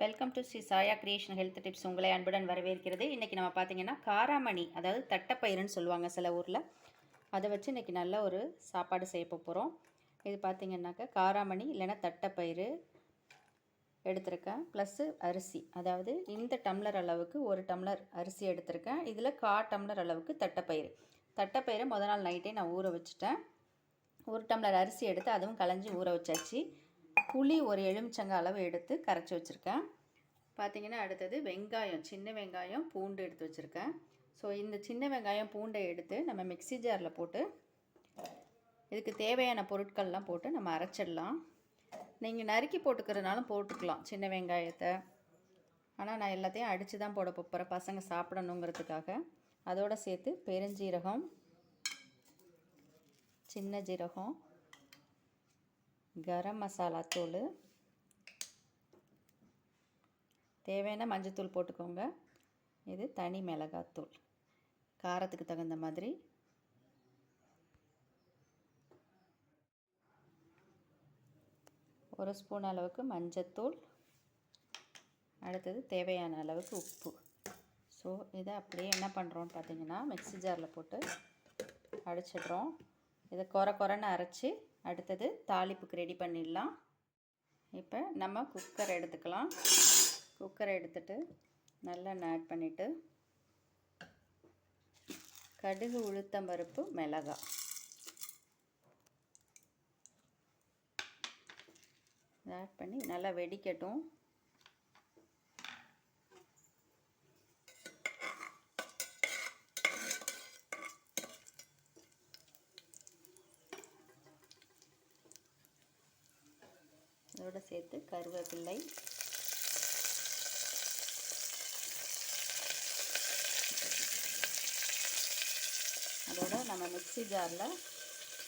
Welcome to Sri சாயா creation health tips உங்களை அன்புடன் வரவேற்கிறது. இன்றைக்கி நம்ம பார்த்தீங்கன்னா காராமணி அதாவது தட்டைப்பயிறுன்னு சொல்லுவாங்க சில ஊரில். அதை வச்சு இன்றைக்கி நல்ல ஒரு சாப்பாடு செய்ய போகிறோம் இது பார்த்திங்கன்னாக்கா காராமணி இல்லைன்னா தட்டைப்பயிறு எடுத்திருக்கேன். ப்ளஸ்ஸு அரிசி. அதாவது இந்த டம்ளர் அளவுக்கு ஒரு டம்ளர் அரிசி எடுத்திருக்கேன். இதில் கா டம்ளர் அளவுக்கு தட்டைப்பயிறு. தட்டைப்பயிறு முத நாள் நைட்டே நான் ஊற வச்சுட்டேன். ஒரு டம்ளர் அரிசி எடுத்து அதுவும் களைஞ்சி ஊற வச்சாச்சு. புளி ஒரு எலுமிச்சங்க அளவு எடுத்து கரைச்சி வச்சுருக்கேன். பார்த்தீங்கன்னா அடுத்தது வெங்காயம் சின்ன வெங்காயம் பூண்டு எடுத்து வச்சுருக்கேன். ஸோ இந்த சின்ன வெங்காயம் பூண்டை எடுத்து நம்ம மிக்ஸி ஜாரில் போட்டு இதுக்கு தேவையான பொருட்கள்லாம் போட்டு நம்ம அரைச்சிடலாம். நீங்கள் நறுக்கி போட்டுக்கிறதுனாலும் போட்டுக்கலாம் சின்ன வெங்காயத்தை. ஆனால் நான் எல்லாத்தையும் அடித்து தான் போட போகிறேன் பசங்க சாப்பிடணுங்கிறதுக்காக. அதோடு சேர்த்து பெருஞ்சீரகம் சின்ன ஜீரகம் கரம் மசாலா தூள். தேவையான மஞ்சத்தூள் போட்டுக்கோங்க. இது தனி மிளகாத்தூள் காரத்துக்கு தகுந்த மாதிரி. ஒரு ஸ்பூன் அளவுக்கு மஞ்சத்தூள் அடுத்தது தேவையான அளவுக்கு உப்பு. ஸோ இதை அப்படியே என்ன பண்ணுறோன்னு பார்த்தீங்கன்னா மிக்ஸி ஜாரில் போட்டு அடிச்சிடுறோம். இதை குறை குறைன்னு அரைச்சி அடுத்தது தாளிப்புக்கு ரெடி பண்ணிடலாம். இப்போ நம்ம குக்கர் எடுத்துக்கலாம். குக்கரை எடுத்துட்டு நல்லெண்ணெய் ஆட் பண்ணிவிட்டு கடுகு உளுத்தம் பருப்பு மிளகாய். ஆட் பண்ணி நல்லா வெடிக்கட்டும். அதோடு சேர்த்து கருவேப்பிள்ளை. அதோட நம்ம மிக்ஸி ஜாரில்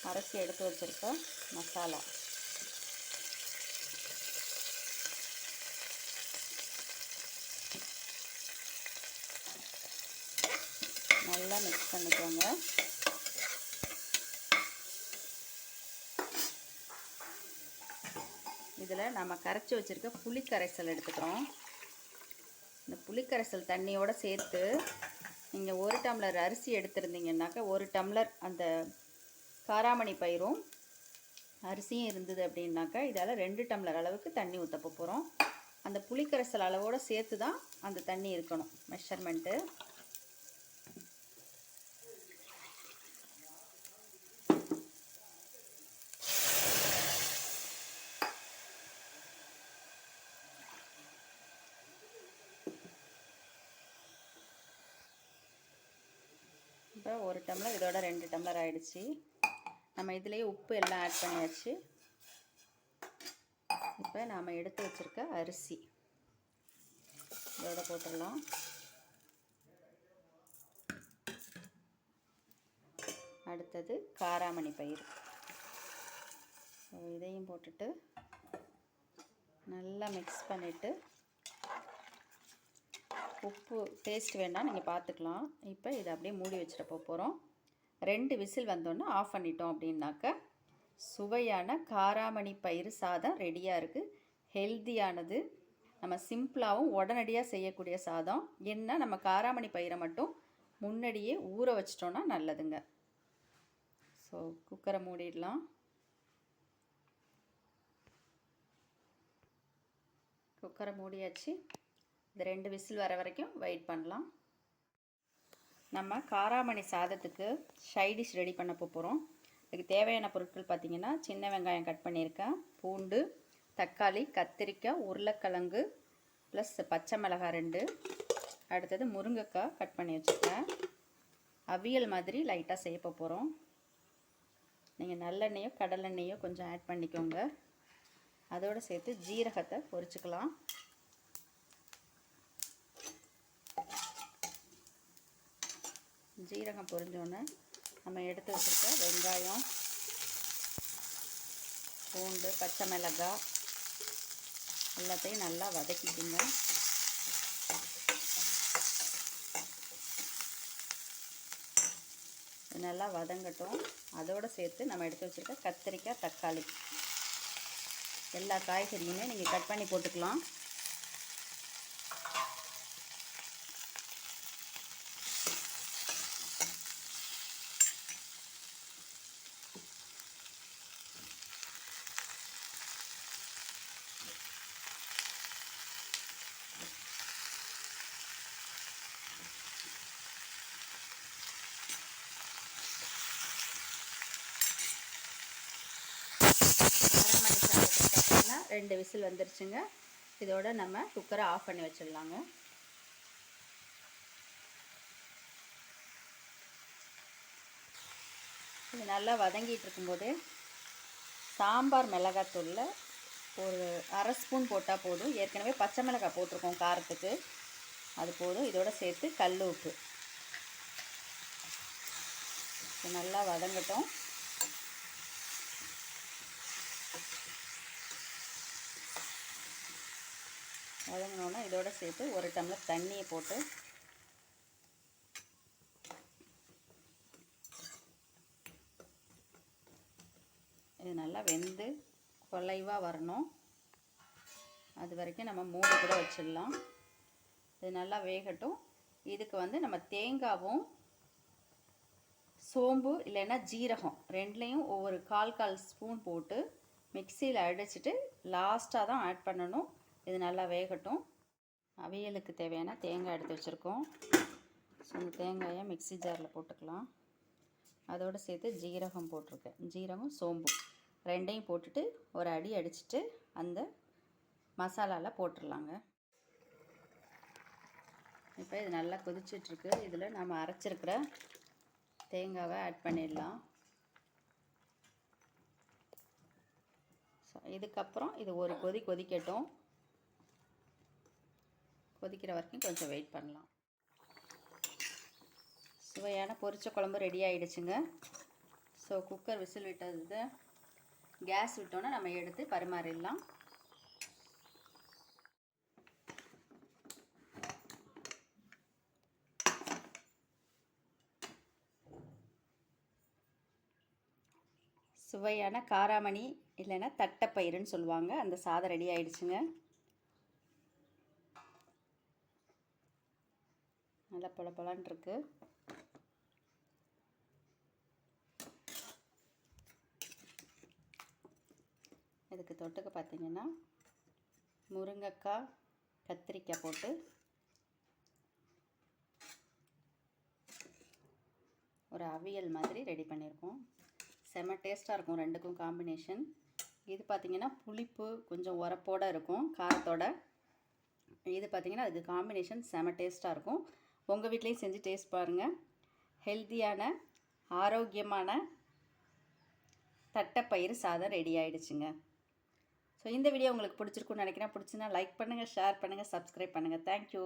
அரைச்சி எடுத்து வச்சுருக்க மசாலா. நல்லா மிக்ஸ் பண்ணிக்கோங்க. இதில் நம்ம கரைச்சி வச்சுருக்க புளி கரைசல் எடுத்துக்கிறோம். இந்த புளி கரைசல் தண்ணியோடு சேர்த்து நீங்கள் ஒரு டம்ளர் அரிசி எடுத்திருந்தீங்கன்னாக்கா ஒரு டம்ளர் அந்த காராமணி பயிரும் அரிசியும் இருந்தது அப்படின்னாக்கா இதால் ரெண்டு டம்ளர் அளவுக்கு தண்ணி ஊற்ற போகிறோம் அந்த புளிக்கரைசல் அளவோடு சேர்த்து தான் அந்த தண்ணி இருக்கணும் மெஷர்மெண்ட்டு இப்போ ஒரு டம்ளர் இதோட ரெண்டு டம்ளர் ஆகிடுச்சு நம்ம இதுலேயே உப்பு எல்லாம் ஆட் பண்ணியாச்சு. இப்போ நாம் எடுத்து வச்சுருக்க அரிசி. இதோட போட்டுடலாம். அடுத்தது காராமணி பயிர் இதையும் போட்டுட்டு நல்லா மிக்ஸ் பண்ணிவிட்டு உப்பு டேஸ்ட் வேணால் நீங்கள் பார்த்துக்கலாம் இப்போ இதை அப்படியே மூடி வச்சுட்டு போக போகிறோம் ரெண்டு விசில் வந்தோன்னே ஆஃப் பண்ணிட்டோம் அப்படின்னாக்க சுவையான காராமணி பயிறு சாதம் ரெடியாக இருக்குது ஹெல்த்தியானது நம்ம சிம்பிளாகவும் உடனடியாக செய்யக்கூடிய சாதம். என்ன நம்ம காராமணி பயிரை மட்டும் முன்னாடியே ஊற வச்சிட்டோன்னா நல்லதுங்க. ஸோ குக்கரை மூடிடலாம். குக்கரை மூடியாச்சு. இந்த ரெண்டு விசில் வர வரைக்கும் வெயிட் பண்ணலாம். நம்ம காராமணி சாதத்துக்கு ஷைடிஷ் ரெடி பண்ண போகிறோம் அதுக்கு தேவையான பொருட்கள் பார்த்திங்கன்னா சின்ன வெங்காயம் கட் பண்ணியிருக்கேன். பூண்டு தக்காளி கத்திரிக்காய் உருளைக்கிழங்கு ப்ளஸ் பச்சை மிளகாய் ரெண்டு. அடுத்தது முருங்கைக்காய் கட் பண்ணி வச்சுருக்கேன். அவியல் மாதிரி லைட்டாக செய்ய போகிறோம் நீங்கள் நல்லெண்ணெயோ கடலெண்ணெயோ கொஞ்சம் ஆட் பண்ணிக்கோங்க. அதோடு சேர்த்து ஜீரகத்தை பொரிச்சுக்கலாம். ஜீரகம் பொரிஞ்சோன்னே நம்ம எடுத்து வச்சுருக்க வெங்காயம் பூண்டு பச்சை மிளகாய் எல்லாத்தையும் நல்லா வதக்கிக்குங்க. நல்லா வதங்கட்டும். அதோடு சேர்த்து நம்ம எடுத்து வச்சுருக்க கத்திரிக்காய் தக்காளி. எல்லா காய்கறியுமே நீங்கள் கட் பண்ணி போட்டுக்கலாம். ரெண்டு விசில் வந்துருச்சுங்க. இதோட நம்ம குக்கரை ஆஃப் பண்ணி வச்சிடலாங்க. இது நல்லா வதங்கிட்டு இருக்கும்போது சாம்பார் மிளகாத்தூளில் ஒரு அரை ஸ்பூன் போட்டால் போதும். ஏற்கனவே பச்சை மிளகாய் போட்டிருக்கோம் காரத்துக்கு. அது போதும். இதோட சேர்த்து கல் உப்பு. நல்லா வதங்கட்டும். வதங்கினோன்னா இதோட சேர்த்து ஒரு டம்ளர் தண்ணியை போட்டு இது நல்லா வெந்து குலைவாக வரணும். அது வரைக்கும் நம்ம மூடி கூட வச்சிடலாம். இது நல்லா வேகட்டும். இதுக்கு வந்து நம்ம தேங்காவும் சோம்பு இல்லைன்னா ஜீரகம் ரெண்டுலேயும் ஒவ்வொரு கால் கால் ஸ்பூன் போட்டு மிக்சியில் அடிச்சிட்டு லாஸ்ட்டாக தான் ஆட் பண்ணணும். இது நல்லா வேகட்டும். அவியலுக்கு தேவையான தேங்காய் எடுத்து வச்சுருக்கோம். ஸோ இந்த தேங்காயை மிக்ஸி ஜாரில் போட்டுக்கலாம். அதோடு சேர்த்து ஜீரகம் போட்டிருக்கேன். ஜீரகம் சோம்பு ரெண்டையும் போட்டுட்டு ஒரு அடி அடிச்சிட்டு அந்த மசாலாவில் போட்டுடலாங்க இப்போ இது நல்லா கொதிச்சிட்ருக்கு. இதில் நம்ம அரைச்சிருக்கிற தேங்காவை ஆட் பண்ணிடலாம். ஸோ இதுக்கப்புறம் இது ஒரு கொதி கொதிக்கட்டும். கொதிக்கிற வரைக்கும் கொஞ்சம் வெயிட் பண்ணலாம். சுவையான பொரிச்ச குழம்பு ரெடி ஆகிடுச்சுங்க ஸோ குக்கர் விசில் விட்டது. கேஸ் விட்டோன்னே நம்ம எடுத்து பரிமாறிடலாம். சுவையான காராமணி இல்லைன்னா தட்டைப்பயிறுன்னு சொல்லுவாங்க. அந்த சாதம் ரெடி ஆயிடுச்சுங்க. நல்லா பொல இருக்கு இதுக்கு தொட்டுக்க பார்த்தீங்கன்னா முருங்கைக்காய் கத்திரிக்காய் போட்டு ஒரு அவியல் மாதிரி ரெடி பண்ணியிருக்கோம் செம டேஸ்ட்டாக இருக்கும் ரெண்டுக்கும் காம்பினேஷன். இது பார்த்திங்கன்னா புளிப்பு கொஞ்சம் உரப்போடு இருக்கும் காரத்தோட. இது பார்த்திங்கன்னா அதுக்கு காம்பினேஷன் செம டேஸ்ட்டாக இருக்கும். உங்கள் வீட்லேயும் செஞ்சு டேஸ்ட் பாருங்கள் ஹெல்த்தியான ஆரோக்கியமான தட்டைப்பயிறு சாதம் ரெடி ஆகிடுச்சுங்க ஸோ இந்த வீடியோ உங்களுக்கு பிடிச்சிருக்குன்னு நினைக்கிறேன். பிடிச்சினா லைக் பண்ணுங்கள் ஷேர் பண்ணுங்கள் சப்ஸ்கிரைப் பண்ணுங்கள் தேங்க்யூ